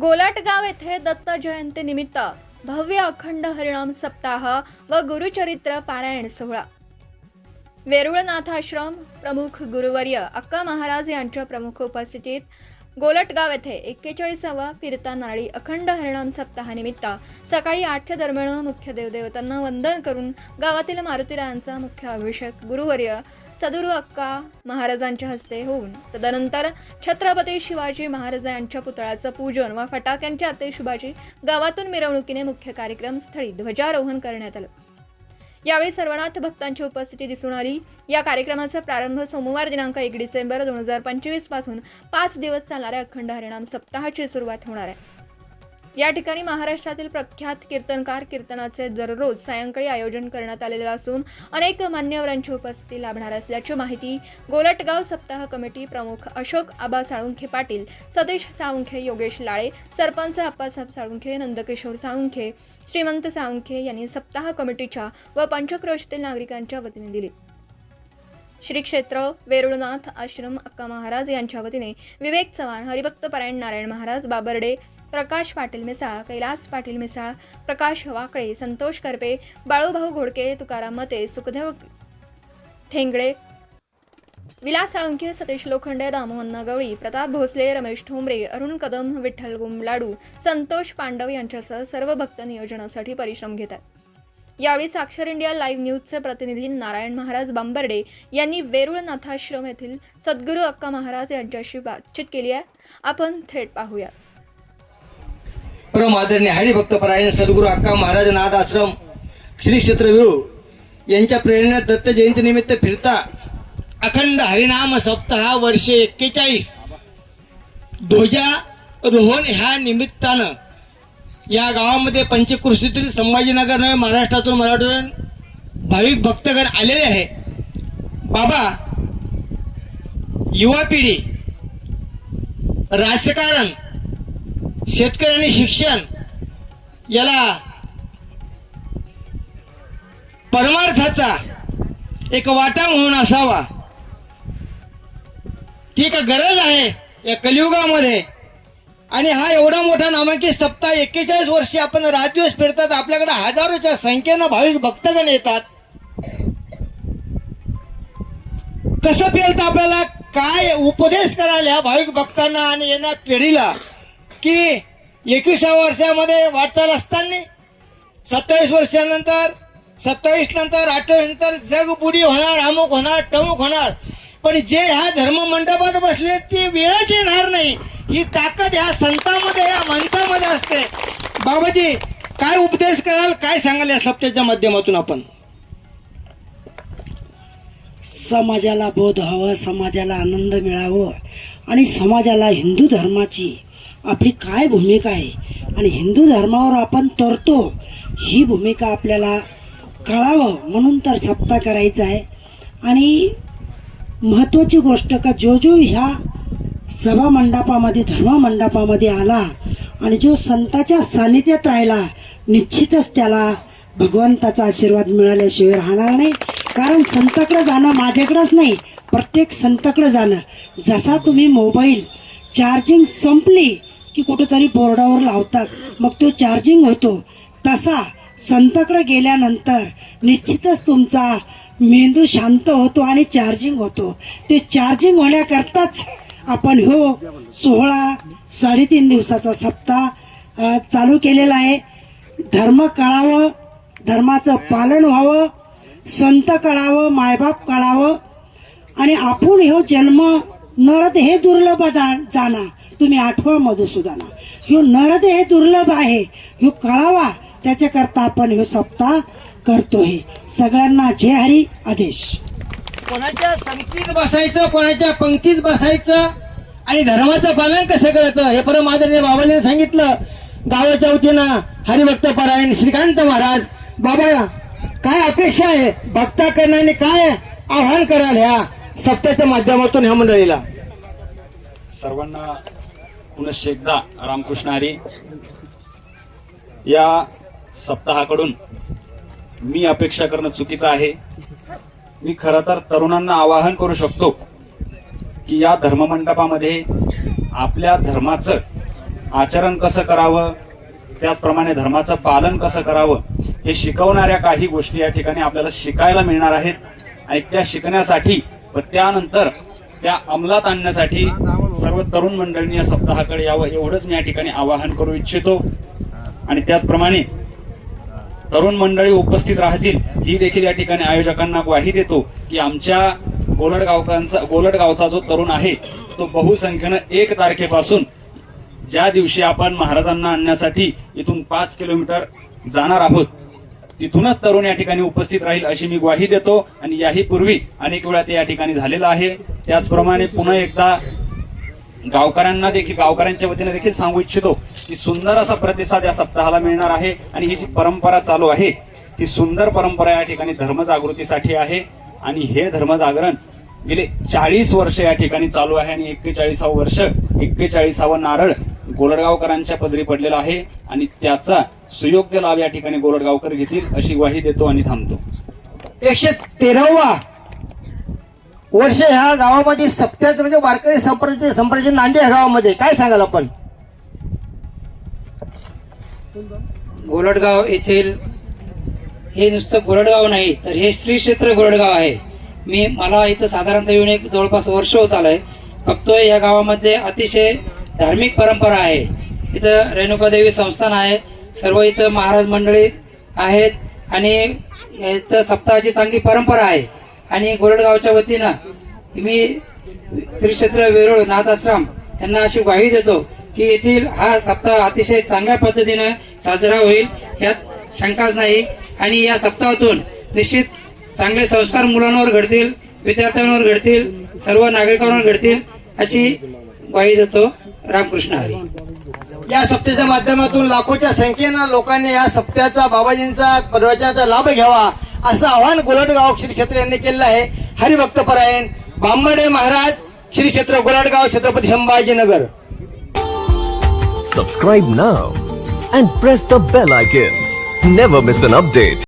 गोलाटगाव येथे दत्त जयंतीनिमित्त भव्य अखंड हरिणाम सप्ताह व गुरुचरित्र पारायण सोहळा. वेरुळनाथाश्रम प्रमुख गुरुवर्य अक्का महाराज यांच्या प्रमुख उपस्थितीत गोलटगाव येथे एक्केचाळीसावा फिरता नारळी अखंड हरिणाम सप्ताहानिमित्त सकाळी आठच्या दरम्यान मुख्य देवदेवतांना वंदन करून गावातील मारुतीरायांचा मुख्य अभिषेक गुरुवर्य सदुरू अक्का महाराजांच्या हस्ते होऊन तदनंतर छत्रपती शिवाजी महाराज यांच्या पुतळ्याचं पूजन व फटाक्यांच्या आतिषबाजी गावातून मिरवणुकीने मुख्य कार्यक्रम स्थळी ध्वजारोहण करण्यात आलं. यावेळी सर्वनाथ भक्तांची उपस्थिती दिसून आली. या कार्यक्रमाचा प्रारंभ सोमवार दिनांक एक डिसेंबर दोन हजार पंचवीसपासून पाच दिवस चालणाऱ्या अखंड हरिणाम सप्ताहाची सुरुवात होणार आहे. या ठिकाणी महाराष्ट्रातील प्रख्यात कीर्तनकार कीर्तनाचे दररोज सायंकाळी आयोजन करण्यात आलेले असून अनेक मान्यवरांची उपस्थिती लाभणार असल्याची माहिती गोलटगाव सप्ताह कमिटी प्रमुख अशोक आबा साळुंखे पाटील सतीश साळुंखे योगेश लाळे सरपंच आप्पासाहेब साळुंखे नंदकिशोर साळुंखे श्रीमंत साळुंखे यांनी सप्ताह कमिटीच्या व पंचक्रोशीतील नागरिकांच्या वतीने दिली. श्री क्षेत्र वेरुळनाथ आश्रम अक्का महाराज यांच्या वतीने विवेक चव्हाण हरिभक्त परायण नारायण महाराज बाबर्डे प्रकाश पाटील मिसाळ कैलास पाटील मिसाळ प्रकाश वाकळे संतोष करपे बाळूभाऊ घोडके तुकाराम मते सुखदेव ठेंगडे विलास साळुंखे सतीश लोखंडे दामोहन गवळी प्रताप भोसले रमेश ठोंबरे अरुण कदम विठ्ठल गुमलाडू संतोष पांडव यांच्यासह सर्व भक्त नियोजनासाठी परिश्रम घेत आहेत यावेळी साक्षर इंडिया लाईव्ह न्यूजचे प्रतिनिधी नारायण महाराज बांबर्डे यांनी वेरुळनाथाश्रम येथील सद्गुरू अक्का महाराज यांच्याशी बातचीत केली आहे. आपण थेट पाहूया परम आदरणीय हरिभक्त परायण सद्गुरू अक्का महाराज नाथ आश्रम श्री क्षेत्रविरू यांच्या प्रेरणेत दत्त जयंती निमित्त फिरता अखंड हरिनाम सप्ताह वर्षे एक्केचाळीस. ध्वजा रोहन ह्या निमित्तानं या गावामध्ये पंचकृषीतील संभाजीनगर नव्हे महाराष्ट्रातून मराठवाड्यातून भाविक भक्तगण आलेले आहे बाबा युवा पिढी राजकारण शेतकऱ्यांनी शिक्षण याला परमार्थाचा एक वाटा म्हणून असावा. ती एक गरज आहे या कलियुगामध्ये. आणि हा एवढा मोठा नामांकित सप्ताह एक्केचाळीस वर्षी आपण राजदिवस फिरतात आपल्याकडे हजारोच्या संख्येनं भाविक भक्तगण येतात. कसं फिरतं आपल्याला? काय उपदेश करायला भाविक भक्तांना आणि येणार पिढीला? की एकविसाव्या वर्षामध्ये वाटचाल असताना सत्तावीस वर्षानंतर सत्तावीस नंतर अठ्ठावीस नंतर जग बुडी होणार अमुक होणार टमुक होणार. पण जे ह्या धर्म मंडपात बसले ते वेळच येणार नाही. ही ताकद ह्या संतामध्ये या मंत्रामध्ये असते. बाबाजी काय उपदेश कराल काय सांगाल या सप्त्याच्या माध्यमातून आपण? समाजाला बोध व्हावं समाजाला आनंद मिळावं आणि समाजाला हिंदू धर्माची आपली काय भूमिका आहे? आणि हिंदू धर्मावर आपण तरतो ही भूमिका आपल्याला कळावं म्हणून तर सप्ताह करायचा आहे. आणि महत्वाची गोष्ट का जो जो ह्या सभा मंडपामध्ये धर्म मंडपामध्ये आला आणि जो संताच्या सानिध्यात राहिला निश्चितच त्याला भगवंताचा आशीर्वाद मिळाल्याशिवाय राहणार नाही. कारण संताकडे जाणं माझ्याकडंच नाही प्रत्येक संताकडे जाणं. जसा तुम्ही मोबाईल चार्जिंग संपली की कुठेतरी बोर्डावर लावतात. मग तो चार्जिंग होतो. तसा संताकडे गेल्यानंतर निश्चितच तुमचा मेंदू शांत होतो आणि चार्जिंग होतो. ते चार्जिंग होण्याकरताच आपण हो सोहळा साडेतीन दिवसाचा सप्ताह चालू केलेला आहे. धर्म कळावं धर्माचं पालन व्हावं संत कळावं मायबाप कळावं आणि आपण हो जन्म नरद हे दुर्लभ दा- तुम्ही आठवा मधुसूदना. ह्यो नरद हे दुर्लभ आहे. ह्यो कळावा त्याच्याकरता आपण ह्यो सप्ताह करतोय. सगळ्यांना जय हरी आदेश. कोणाच्या संगतीत बसायचं कोणाच्या पंक्तीत बसायचं आणि धर्माचं पालन कसं करायचं हे परम आदरणीय बाबाने सांगितलं. गावाच्या वतीनं हरिभक्त परायण श्रीकांत महाराज बाबा काय अपेक्षा आहे? भक्ता करण्याने काय आव्हान कराल ह्या सप्त्याच्या माध्यमातून ह्या मंडळीला? सर्वांना पुनश्च एकदा रामकृष्ण हरी या सप्ताहाकडून मी अपेक्षा करणं चुकीचं आहे. मी खरं तर तरुणांना आवाहन करू शकतो की या धर्ममंडपामध्ये आपल्या धर्माचं आचरण कसं करावं त्याचप्रमाणे धर्माचं पालन कसं करावं हे शिकवणाऱ्या काही गोष्टी या ठिकाणी आपल्याला शिकायला मिळणार आहेत. आणि त्या शिकण्यासाठी व त्यानंतर त्या अंमलात आणण्यासाठी सर्व तरुण मंडळींनी या सप्ताहाकडे यावं एवढंच मी या ठिकाणी आवाहन करू इच्छितो. आणि त्याचप्रमाणे तरुण मंडळी उपस्थित राहतील ही देखील या ठिकाणी आयोजकांना ग्वाही देतो की आमच्या गोलडगावकांचा गोलडगावचा जो तरुण आहे तो बहुसंख्येनं एक तारखेपासून ज्या दिवशी आपण महाराजांना आणण्यासाठी इथून पाच किलोमीटर जाणार आहोत तिथूनच तरुण या ठिकाणी उपस्थित राहील अशी मी ग्वाही देतो. आणि याही पूर्वी अनेक वेळा ते या ठिकाणी झालेलं आहे. त्याचप्रमाणे पुन्हा एकदा गावकऱ्यांना देखील गावकऱ्यांच्या वतीने देखील सांगू इच्छितो की सुंदर असा प्रतिसाद या सप्ताहाला मिळणार आहे आणि ही जी परंपरा चालू आहे ही सुंदर परंपरा या ठिकाणी धर्मजागृतीसाठी आहे. आणि हे धर्मजागरण गेले चाळीस वर्ष या ठिकाणी चालू आहे आणि एक्केचाळीसावं वर्ष एक्केचाळीसावं नारळ गोलडगावकरांच्या पदरी पडलेला आहे आणि त्याचा सुयोग्य लाभ या ठिकाणी गोलडगावकर घेतील अशी ग्वाही देतो आणि थांबतो. एकशे तेरावा वर्ष ह्या गावामध्ये सप्त्याचं म्हणजे वारकरी संप्रदाय संप्रदाय नांदे ह्या गावामध्ये. काय सांगाल आपण? गोरडगाव येथील हे नुसतं गोरडगाव नाही तर हे श्री क्षेत्र गोरडगाव आहे. मी मला इथं साधारणतः येऊन एक जवळपास वर्ष होत आलंय. बघतोय या गावामध्ये अतिशय धार्मिक परंपरा आहे. इथं रेणुकादेवी संस्थान आहे. सर्व इथं महाराज मंडळी आहेत आणि इथं सप्ताहाची चांगली परंपरा आहे. आणि गोरडगावच्या वतीनं मी श्री क्षेत्र वेरूळ नाथाश्रम यांना अशी ग्वाही देतो की येथील हा सप्ताह अतिशय चांगल्या पद्धतीनं साजरा होईल यात शंकाच नाही. आणि या सप्ताहातून निश्चित चांगले संस्कार मुलांवर घडतील विद्यार्थ्यांवर घडतील सर्व नागरिकांवर घडतील अशी ग्वाही देतो रामकृष्ण हरी. या सप्त्याच्या माध्यमातून लाखोच्या संख्येनं लोकांनी या सप्त्याचा बाबाजींचा प्रवचनाचा लाभ घ्यावा. असं आवाहन गोलटगाव श्री क्षेत्र यांनी केलं आहे. हरिभक्तपरायण Bambade Maharaj Shri Kshetra Golatgaon Chhatrapati Sambhajinagar. Subscribe now and press the bell icon never miss an update